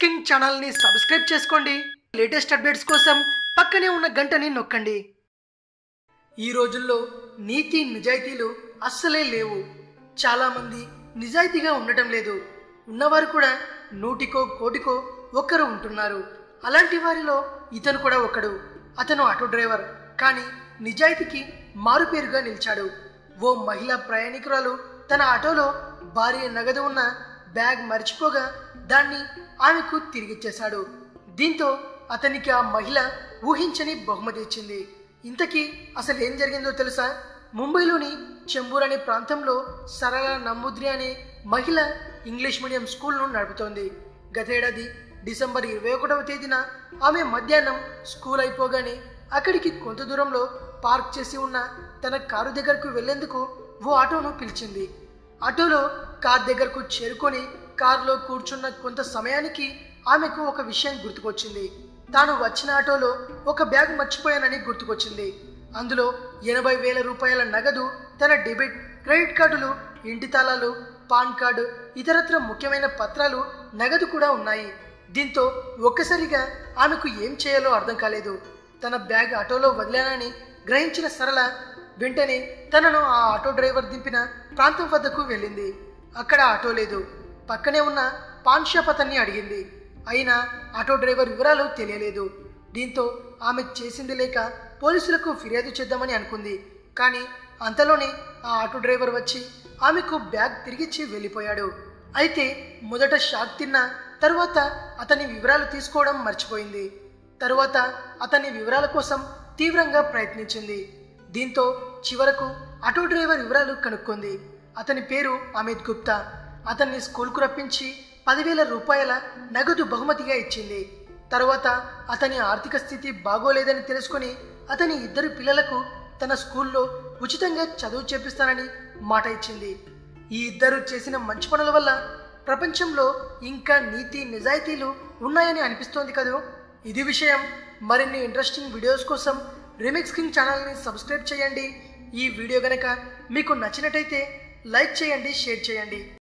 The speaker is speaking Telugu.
కింగ్ ఛానల్ని సబ్స్క్రైబ్ చేసుకోండి. లేటెస్ట్ అప్డేట్స్ కోసం పక్కనే ఉన్న గంటని నొక్కండి. ఈ రోజుల్లో నీతి నిజాయితీలు అస్సలే లేవు. చాలామంది నిజాయితీగా ఉండటం లేదు. ఉన్నవారు కూడా నూటికో కోటికో ఒక్కరు ఉంటున్నారు. అలాంటి వారిలో ఇతను కూడా ఒకడు. అతను ఆటో డ్రైవర్. కానీ నిజాయితీకి మారుపేరుగా నిలిచాడు. ఓ మహిళా ప్రయాణికురాలు తన ఆటోలో భారీ నగదు ఉన్న బ్యాగ్ మర్చిపోగా దాన్ని ఆమెకు తిరిగిచ్చేశాడు దీంతో అతనికి ఆ మహిళ ఊహించని బహుమతి ఇచ్చింది. ఇంతకీ అసలు ఏం జరిగిందో తెలుసా? ముంబైలోని చెంబూర్ అనే ప్రాంతంలో సరళ నమ్ముద్రి అనే మహిళ ఇంగ్లీష్ మీడియం స్కూల్ను నడుపుతోంది. గతేడాది డిసెంబర్ ఇరవై ఒకటవ తేదీన ఆమె మధ్యాహ్నం స్కూల్ అయిపోగానే అక్కడికి కొంత దూరంలో పార్క్ చేసి ఉన్న తన కారు దగ్గరకు వెళ్ళేందుకు ఓ ఆటోను పిలిచింది. ఆటోలో కార్ దగ్గరకు చేరుకొని కారులో కూర్చున్న కొంత సమయానికి ఆమెకు ఒక విషయం గుర్తుకొచ్చింది. తాను వచ్చిన ఆటోలో ఒక బ్యాగ్ మర్చిపోయానని గుర్తుకొచ్చింది. అందులో ఎనభై వేల రూపాయల నగదు తన డెబిట్ క్రెడిట్ కార్డులు ఇంటి తాళాలు పాన్ కార్డు ఇతరత్ర ముఖ్యమైన పత్రాలు నగదు కూడా ఉన్నాయి. దీంతో ఒక్కసారిగా ఆమెకు ఏం చేయాలో అర్థం కాలేదు. తన బ్యాగ్ ఆటోలో వదిలానని గ్రహించిన సరళ వెంటనే తనను ఆ ఆటో డ్రైవర్ దింపిన ప్రాంతం వద్దకు వెళ్ళింది. అక్కడ ఆటో లేదు. పక్కనే ఉన్న పాన్ షాప్ అతన్ని అడిగింది. అయినా ఆటో డ్రైవర్ వివరాలు తెలియలేదు. దీంతో ఆమె చేసింది లేక పోలీసులకు ఫిర్యాదు చేద్దామని అనుకుంది. కానీ అంతలోనే ఆ ఆటో డ్రైవర్ వచ్చి ఆమెకు బ్యాగ్ తిరిగిచ్చి వెళ్ళిపోయాడు. అయితే మొదట షాక్ తిన్న తరువాత అతని వివరాలు తీసుకోవడం మర్చిపోయింది. తరువాత అతని వివరాల కోసం తీవ్రంగా ప్రయత్నించింది. దీంతో చివరకు ఆటో డ్రైవర్ వివరాలు కనుక్కుంది. అతని పేరు అమిత్ గుప్తా. అతన్ని స్కూల్కు రప్పించి పదివేల రూపాయల నగదు బహుమతిగా ఇచ్చింది. తరువాత అతని ఆర్థిక స్థితి బాగోలేదని తెలుసుకొని అతని ఇద్దరు పిల్లలకు తన స్కూల్లో ఉచితంగా చదువు చేపిస్తానని మాట ఇచ్చింది. ఈ ఇద్దరు చేసిన మంచి పనుల వల్ల ప్రపంచంలో ఇంకా నీతి నిజాయితీలు ఉన్నాయని అనిపిస్తోంది కదూ? ఇది విషయం మరిన్ని ఇంట్రెస్టింగ్ వీడియోస్ కోసం రిమిక్స్ కింగ్ ఛానల్ని సబ్స్క్రైబ్ చేయండి. ఈ వీడియో కనుక మీకు నచ్చినట్టయితే లైక్ చేయండి షేర్ చేయండి.